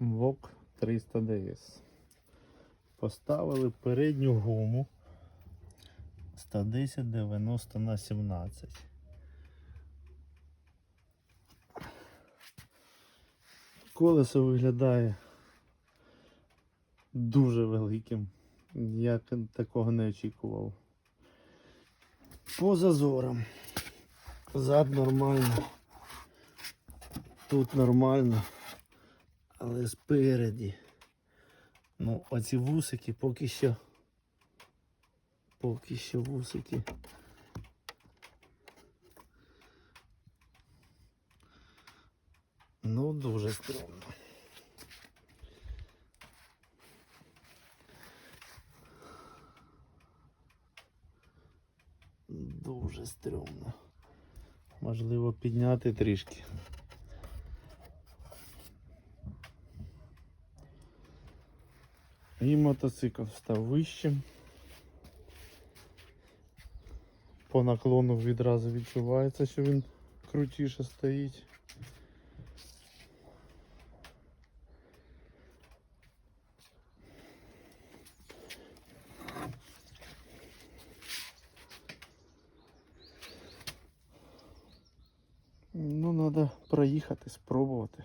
ВОК 300 ds Поставили передню гуму 110 90 на 17. Колесо виглядає дуже великим. Я такого не очікував. По зазорам. Зад нормально. Тут нормально. Але спереді. Ну, оці вусики поки що. Поки що вусики. Ну, дуже стрьомно. Дуже стрьомно. Можливо підняти трішки. І мотоцикл став вищим. По наклону відразу відчувається, що він крутіше стоїть. Ну, треба проїхати, спробувати.